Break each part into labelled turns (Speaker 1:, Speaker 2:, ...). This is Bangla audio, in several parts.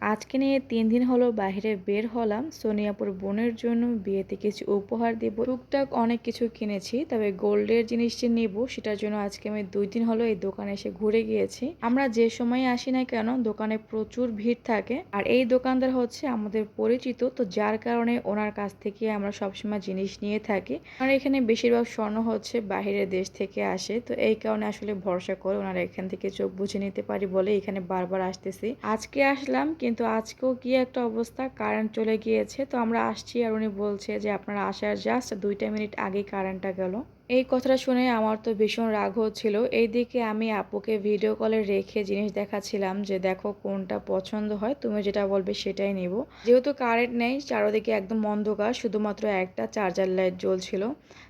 Speaker 1: আজকে নিয়ে তিন দিন হলো বাইরে বের হলাম। সোনিয়াপুর বোনের জন্য বিয়েতে কিছু উপহার দেব। টুকটাক অনেক কিছু কিনেছি, তবে গোল্ডের জিনিসটি নেব সেটার জন্য আজকে আমি দুই দিন হলো এই দোকানে এসে ঘুরে গিয়েছি। আমরা যে সময় আসি না কেন, দোকানে প্রচুর ভিড় থাকে। আর এই দোকানদার হচ্ছে আমাদের পরিচিত, তো যার কারণে ওনার কাছ থেকে আমরা সবসময় জিনিস নিয়ে থাকি। আর এখানে বেশিরভাগ স্বর্ণ হচ্ছে বাইরের দেশ থেকে আসে, তো এই কারণে আসলে ভরসা করে ওনারা এখান থেকে চোখ বুঝে নিতে পারি বলে এখানে বারবার আসতেছি। আজকে আসলাম কিন্তু আজকেও কি একটা অবস্থা? কারেন্ট চলে গিয়েছে। তো আমরা আসছি আর উনি বলছে যে, আপনারা আসার জাস্ট দুইটা মিনিট আগেই কারেন্টটা গেল। এই কথাটা শুনে আমার তো ভীষণ রাগ হচ্ছিল। এইদিকে আমি আপুকে ভিডিও কলে রেখে জিনিস দেখাচ্ছিলাম যে, দেখো কোনটা পছন্দ হয়, তুমি যেটা বলবে সেটাই নিব। যেহেতু কারেন্ট নেই, চারোদিকে একদম অন্ধকার, শুধুমাত্র একটা চার্জার লাইট জ্বলছিল।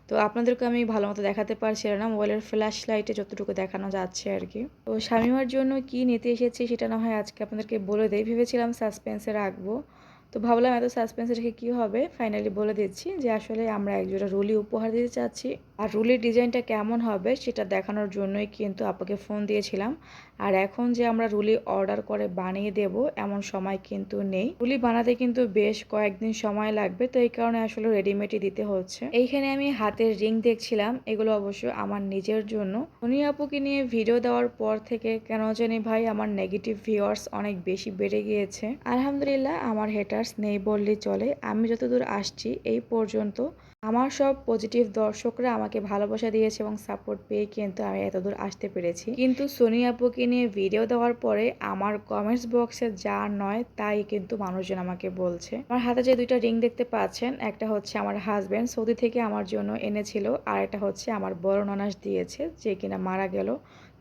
Speaker 1: তো আপনাদেরকে আমি ভালো মতো দেখাতে পারছিলাম না, মোবাইলের ফ্ল্যাশ লাইটে যতটুকু দেখানো যাচ্ছে আর কি। তো স্বামীমার জন্য কি নিতে এসেছি সেটা না হয় আজকে আপনাদেরকে বলে দেই। ভেবেছিলাম সাসপেন্সে রাখব। তো ভাবলাম এত সাসপেন্সে রেখে কী হবে? ফাইনালি বলে দিচ্ছি যে আসলে আমরা একজোড়া রুলি উপহার দিতে চাচ্ছি। আর রুলির ডিজাইনটা কেমন হবে সেটা দেখানোর জন্যই কিন্তু আপনাকে ফোন দিয়েছিলাম। আর এখন যে আমরা রুলি অর্ডার করে বানিয়ে দেব এমন সময় কিন্তু নেই। রুলি বানাতে কিন্তু বেশ কয়েকদিন সময় লাগবে, তো এই কারণে আসলে রেডিমেডই দিতে হচ্ছে। এইখানে আমি হাতের রিং দেখছিলাম, এগুলো অবশ্য আমার নিজের জন্য। উনি আপুকে নিয়ে ভিডিও দেওয়ার পর থেকে কেন জানি ভাই আমার নেগেটিভ ভিউয়ার্স অনেক বেশি বেড়ে গিয়েছে। আলহামদুলিল্লাহ, আমার হেটার্স নেই বললেই চলে, আমি যতদূর আসছি, এই পর্যন্ত আমার সব পজিটিভ দর্শকরা আমাকে ভালোবাসা দিয়েছে এবং সাপোর্ট পেয়ে কিন্তু আমি এতদূর আসতে পেরেছি। কিন্তু সোনি আপুকে নিয়ে ভিডিও দেওয়ার পরে আমার কমেন্টস বক্সে যা নয়, তাই কিন্তু মানুষজন আমাকে বলছে। আমার হাতে যে দুইটা রিং দেখতে পাচ্ছেন, একটা হচ্ছে আমার হাজব্যান্ড সৌদি থেকে আমার জন্য এনেছিল, আর একটা হচ্ছে আমার বড় ননাস দিয়েছে, যে কিনা মারা গেল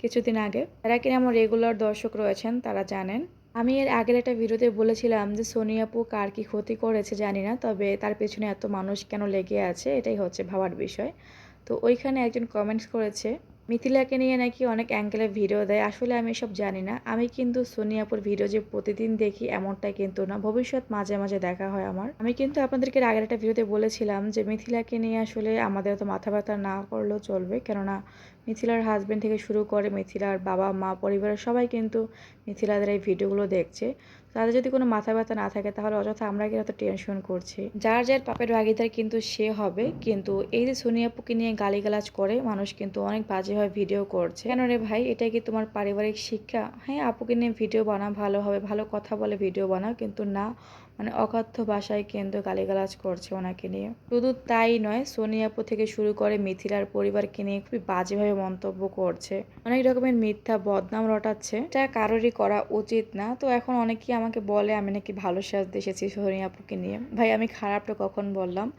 Speaker 1: কিছুদিন আগে। তারা কিনা আমার রেগুলার দর্শক রয়েছেন, তারা জানেন আমি এর আগের একটা ভিডিওতে বলেছিলাম যে সোনিয়াপু কার কি ক্ষতি করেছে জানি না, তবে তার পেছনে এত মানুষ কেন লেগে আছে এটাই হচ্ছে ভাবার বিষয়। তো ওইখানে একজন কমেন্টস করেছে মিথিলাকে নিয়ে নাকি অনেক অ্যাঙ্গেলে ভিডিও দেয়। আসলে আমি এসব জানি না। আমি কিন্তু সোনিয়াপুর ভিডিও যে প্রতিদিন দেখি এমনটা কিন্তু না। ভবিষ্যৎ মাঝে মাঝে দেখা হয় আমার। আমি কিন্তু আপনাদেরকে আগের একটা ভিডিওতে বলেছিলাম যে মিথিলাকে নিয়ে আসলে আমাদের তো মাথা ব্যথা না করলেও চলবে। কেননা মিথিলার হাজব্যান্ড থেকে শুরু করে মিথিলার বাবা মা পরিবারের সবাই কিন্তু মিথিলাদের এই ভিডিওগুলো দেখছে। তাদের যদি কোনো মাথা ব্যথা না থাকে, তাহলে অযথা আমরা কি এত টেনশন করছি? যার যার পাপের ভাগিদার কিন্তু সে হবে। কিন্তু এই যে সোনিয়াপুকে নিয়ে গালিগালাজ করে, মানুষ কিন্তু অনেক বাজেভাবে ভিডিও করছে। কেন রে ভাই? এটা কি তোমার পারিবারিক শিক্ষা? হ্যাঁ আপুকে নিয়ে ভিডিও বানাও, ভালো হবে, ভালো কথা বলে ভিডিও বানাও। কিন্তু না মানে অকথ্য ভাষায় কেন্দ্র গালিগালাজ করছে ওনাকে নিয়ে। শুধু তাই নয়, সোনিয়াপুর থেকে শুরু করে মিথিলার পরিবারকে নিয়ে খুবই বাজেভাবে মন্তব্য করছে। অনেক রকমের মিথ্যা বদনাম রটাচ্ছে। এটা কারোরই করা উচিত না। তো এখন অনেকেই আমাকে বলে, আমি নাকি ভালো সাজতে এসেছি সোনিয়াপুকে নিয়ে। ভাই, আমি খারাপটা কখন বললাম?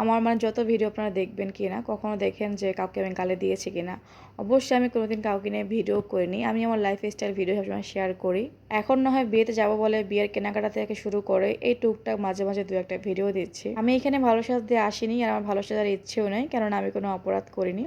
Speaker 1: আমার মানে যত ভিডিও আপনারা দেখবেন কি না কখনও দেখেন যে কাউকে আমি গালে দিয়েছি কি না অবশ্যই আমি কোনোদিন কাউকে নিয়ে ভিডিও করিনি। আমি আমার লাইফ স্টাইল ভিডিও সবসময় শেয়ার করি। এখন না হয় বিয়েতে যাব বলে বিয়ের কেনাকাটা থেকে শুরু করে এই টুকটাক মাঝে মাঝে দু একটা ভিডিও দিচ্ছি। আমি এখানে ভালো সাজ দিয়ে আসিনি আর আমার ভালো সাজার ইচ্ছেও নেই, কেননা আমি কোনো অপরাধ করিনি।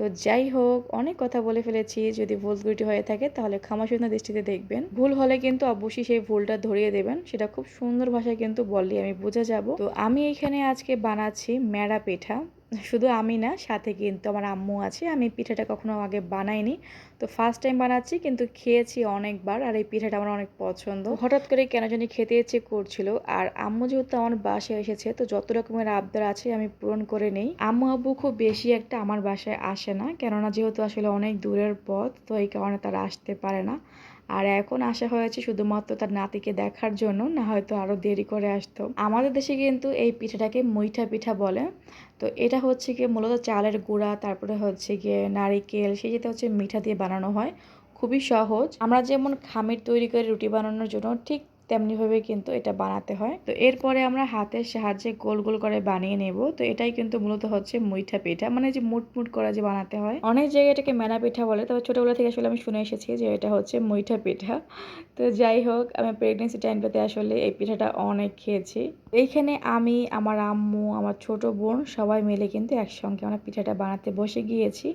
Speaker 1: তো যাই হোক, অনেক কথা বলে ফেলেছি। যদি ভুল ত্রুটি হয়ে থাকে, তাহলে ক্ষমাশূন্য দৃষ্টিতে দেখবেন। ভুল হলে কিন্তু অবশ্যই সেই ভুলটা ধরিয়ে দেবেন। সেটা খুব সুন্দর ভাষায় কিন্তু বললে আমি বোঝা যাব। তো আমি এখানে আজকে বানাচ্ছি ম্যাড়া পিঠা। শুধু আমি না, সাথে কিন্তু আমার আম্মু আছে। আমি পিঠাটা কখনো আগে বানাইনি। তো ফার্স্ট টাইম বানাচ্ছি, কিন্তু খেয়েছি অনেকবার আর এই পিঠাটা আমার অনেক পছন্দ। হঠাৎ করে কেন জানি খেতে ইচ্ছে করছিল। আর আম্মু যেহেতু আমার বাসায় এসেছে, তো যত রকমের আবদার আছে আমি পূরণ করে নেই। আম্মু আব্বু খুব বেশি একটা আমার বাসায় আসে না, কেননা যেহেতু আসলে অনেক দূরের পথ, তো এই কারণে তারা আসতে পারে না। আর এখন আসা হয়েছে শুধুমাত্র তার নাতিকে দেখার জন্য, না হয়তো আরও দেরি করে আসতো। আমাদের দেশে কিন্তু এই পিঠাটাকে মুইঠা পিঠা বলে। তো এটা হচ্ছে গিয়ে মূলত চালের গুঁড়া, তারপরে হচ্ছে গিয়ে নারিকেল, সেই যেটা হচ্ছে মিঠা দিয়ে বানানো হয়। খুবই সহজ। আমরা যেমন খামির তৈরি করে রুটি বানানোর জন্য ঠিক তেমনিভাবে কিন্তু এটা বানাতে হয়। তো এরপরে আমরা হাতের সাহায্যে গোল গোল করে বানিয়ে নেব। তো এটাই কিন্তু মূলত হচ্ছে মুইঠা পিঠা। মানে যে মুট মুট করে যে বানাতে হয়। অনেক জায়গায় এটাকে মেনা পিঠা বলে। তবে ছোটোবেলা থেকে আসলে আমি শুনে এসেছি যে এটা হচ্ছে মুইঠা পিঠা। তো যাই হোক, আমি প্রেগনেন্সি টাইমটাতে আসলে এই পিঠাটা অনেক খেয়েছি। এইখানে আমি, আমার আম্মু, আমার ছোট বোন সবাই মিলে কিন্তু একসঙ্গে আমরা পিঠাটা বানাতে বসে গিয়েছি।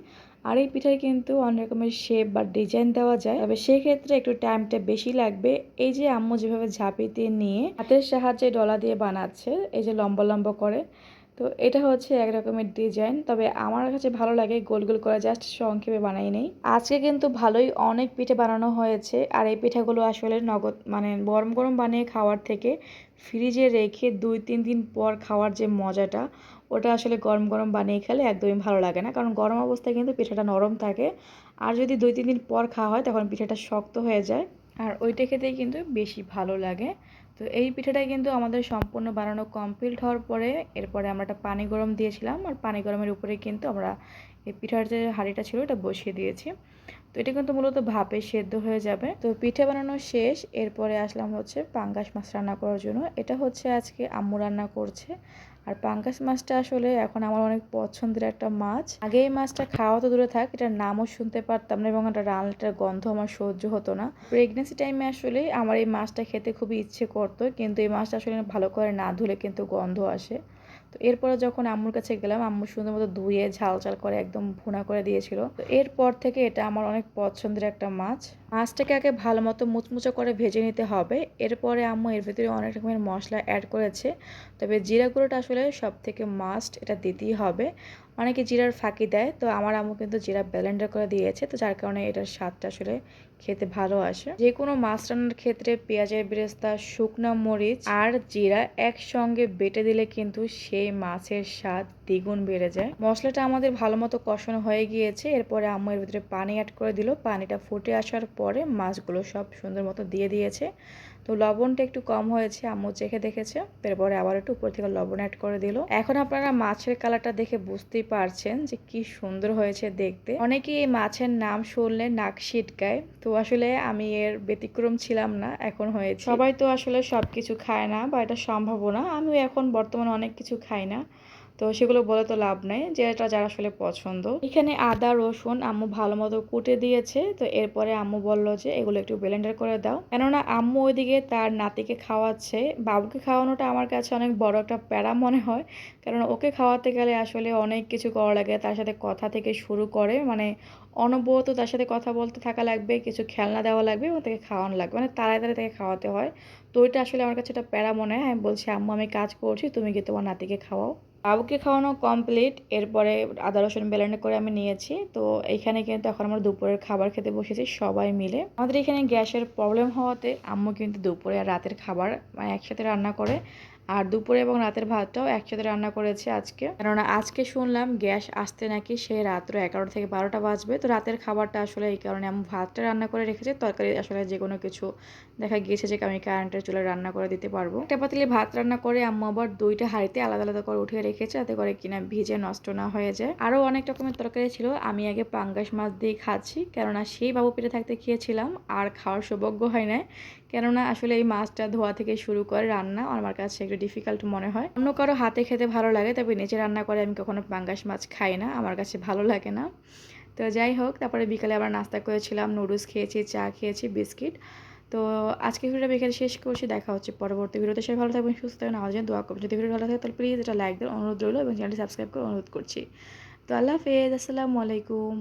Speaker 1: আর এই পিঠায় কিন্তু অনেক রকমের শেপ বা ডিজাইন দেওয়া যায়। তবে সেক্ষেত্রে একটু টাইমটা বেশি লাগবে। এই যে আম্মু যেভাবে ঝাঁপিতে নিয়ে হাতের সাহায্যে ডলা দিয়ে বানাচ্ছে, এই যে লম্বা লম্বা করে তো এটা হচ্ছে এক রকমের ডিজাইন তবে আমার কাছে ভালো লাগে গোল গোল করে জাস্ট সংক্ষেপে বানাই নেই। আজকে কিন্তু ভালোই অনেক পিঠে বানানো হয়েছে, আর এই পিঠাগুলো আসলে নগদ মানে গরম গরম বানিয়ে খাওয়ার থেকে ফ্রিজে রেখে দুই তিন দিন পর খাওয়ার যে মজাটা, ওটা আসলে গরম গরম বানিয়ে খেলে একদমই ভালো লাগে না। কারণ গরম অবস্থায় কিন্তু পিঠাটা নরম থাকে, আর যদি দুই তিন দিন পর খাওয়া হয় তখন পিঠাটা শক্ত হয়ে যায়, আর ওইটা খেতেই কিন্তু বেশি ভালো লাগে। তো এই পিঠাটাই কিন্তু আমাদের সম্পূর্ণ বানানো কমপ্লিট হওয়ার পরে এরপরে আমরা একটা পানি গরম দিয়েছিলাম আর পানি গরমের উপরে কিন্তু আমরা এই পিঠার যে হাঁড়িটা ছিল ওটা বসিয়ে দিয়েছি। তো এটা কিন্তু মূলত ভাপে সেদ্ধ হয়ে যাবে। তো পিঠে বানানো শেষ, এরপরে আসলাম হচ্ছে পাঙ্গাস মাছ রান্না করার জন্য। এটা হচ্ছে আজকে আম্মু রান্না করছে। আর পাঙ্গাস মাছটা আসলে এখন আমার অনেক পছন্দের একটা মাছ। আগে এই মাছটা খাওয়া তো দূরে থাক, এটার নামও শুনতে পারতাম না এবং এটা রান্নাটার গন্ধ আমার সহ্য হতো না। প্রেগনেন্সি টাইমে আসলে আমার এই মাছটা খেতে খুবই ইচ্ছে করতো, কিন্তু এই মাছটা আসলে ভালো করে না ধুলে কিন্তু গন্ধ আসে। তো এরপরে যখন আম্মুর কাছে গেলাম, আম্মু সুন্দর মতো ধুয়ে ঝাল ঝাল করে একদম ভুনা করে দিয়েছিল। তো এরপর থেকে এটা আমার অনেক পছন্দের একটা মাছ। মাছটাকে আগে ভালো মতো মুচমুচো করে ভেজে নিতে হবে। এরপরে আম্মু এর ভিতরে অনেক রকমের মশলা অ্যাড করেছে। তবে জিরা গুঁড়োটা আসলে সব থেকে মাস্ট এটা দিতেই হবে। অনেকে জিরার ফাঁকি দেয়, তো আমার আম্মু কিন্তু জিরা ব্লেন্ডার করে দিয়েছে, তো যার কারণে এটার স্বাদটা আসলে খেতে ভালো আসে। যে কোনো মাছ রান্নার ক্ষেত্রে পেঁয়াজের বেরেস্তা, শুকনো মরিচ আর জিরা একসঙ্গে বেটে দিলে কিন্তু সেই মাছের স্বাদ দ্বিগুণ বেড়ে যায়। মশলাটা আমাদের ভালো মতো কষানো হয়ে গিয়েছে, এরপরে আম্মু এর ভিতরে পানি অ্যাড করে দিল। পানিটা ফুটে আসার পরে মাছগুলো সব সুন্দর মতো দিয়ে দিয়েছে। তো লবণটা একটু কম হয়েছে, আম্মু চেখে দেখেছে, এরপরে আবার একটু উপর থেকে লবণ অ্যাড করে দিল। এখন আপনারা মাছের কালারটা দেখে বুঝতেই পারছেন যে কি সুন্দর হয়েছে দেখতে। অনেকেই এই মাছের নাম শুনলে নাক ছিটকায়, তো আসলে আমি এর ব্যতিক্রম ছিলাম না, এখন হয়েছে। সবাই তো আসলে সব কিছু খায় না বা এটা সম্ভাবনা আমিও এখন বর্তমানে অনেক কিছু খাই না। তো সেগুলো বলে তো লাভ নেই যেটা যার আসলে পছন্দ। এখানে আদা, রসুন আম্মু ভালো মতো কুটে দিয়েছে। তো এরপরে আম্মু বলল যে এগুলো একটু ব্লেন্ডার করে দাও। কেননা আম্মু ওইদিকে তার নাতিকে খাওয়াচ্ছে। বাবুকে খাওয়ানোটা আমার কাছে অনেক বড় একটা প্যারা মনে হয়। কারণ ওকে খাওয়াতে গেলে আসলে অনেক কিছু করা লাগে। তার সাথে কথা থেকে শুরু করে। মানে অনবরত তার সাথে কথা বলতে থাকা লাগবে, কিছু খেলনা দেওয়া লাগবে এবং তাকে খাওয়ানো লাগবে। মানে তাড়াতাড়ি তাড়াতাড়ি তাকে খাওয়াতে হয়। তো ওইটা আসলে আমার কাছে একটা প্যারা মনে হয়। আমি বলছি, আম্মু, আমি কাজ করছি। তুমি কি তোমার নাতিকে খাওয়াও। বাবুকে খাওয়ানো কমপ্লিট এরপরে আদা, রসুন বেলানে করে আমি নিয়েছি। তো এইখানে কিন্তু এখন আমরা দুপুরের খাবার খেতে বসেছি সবাই মিলে। আমাদের এখানে গ্যাসের প্রবলেম হওয়াতে আম্মু কিন্তু দুপুরে আর রাতের খাবার মানে একসাথে রান্না করে। আর দুপুরে এবং রাতের ভাতটাও একসাথে রান্না করেছে আজকে। কেননা আজকে শুনলাম গ্যাস আসতে নাকি সে রাত্র এগারোটা থেকে বারোটা বাজবে। তো রাতের খাবারটা আসলে এই কারণে আমি ভাতটা রান্না করে রেখেছি। তরকারি আসলে যে কোনো কিছু দেখা গিয়েছে যে আমি কারেন্টের চুলে রান্না করে দিতে পারব। একটা পাতিলে ভাত রান্না করে আম্মু আবার দুইটা হাঁড়িতে আলাদা আলাদা করে উঠিয়ে রেখেছে যাতে করে কিনা ভিজে নষ্ট না হয়ে যায়। আরও অনেক রকমের তরকারি ছিল। আমি আগে পাঙ্গাস মাছ দিয়ে খাচ্ছি। কেননা সেই বাবু পেটে থাকতে খেয়েছিলাম। আর খাওয়ার সৌভাগ্য হয় না কেননা আসলে এই মাছটা ধোয়া থেকে শুরু করে রান্না আমার কাছে একটু ডিফিকাল্ট মনে হয়। অন্য কারও হাতে খেতে ভালো লাগে, তবে নিচে রান্না করে আমি কখনো পাঙ্গাস মাছ খাই না, আমার কাছে ভালো লাগে না। তো যাই হোক, তারপরে বিকালে আবার নাস্তা করেছিলাম, নুডলস খেয়েছি, চা খেয়েছি, বিস্কিট। তো আজকে ভিডিওটা বিকেলে শেষ করছি, দেখা হচ্ছে পরবর্তী ভিডিওতে। সবাই ভালো থাকবেন, সুস্থ থাকবেন, আমার জন্য দোয়া করবেন। যদি ভিডিও ভালো থাকে তাহলে প্লিজ এটা লাইক দেওয়ার অনুরোধ রইল এবং চ্যানেলটি সাবস্ক্রাইব করে অনুরোধ করছি। তো আল্লাহ হাফেজ, আসসালামু আলাইকুম।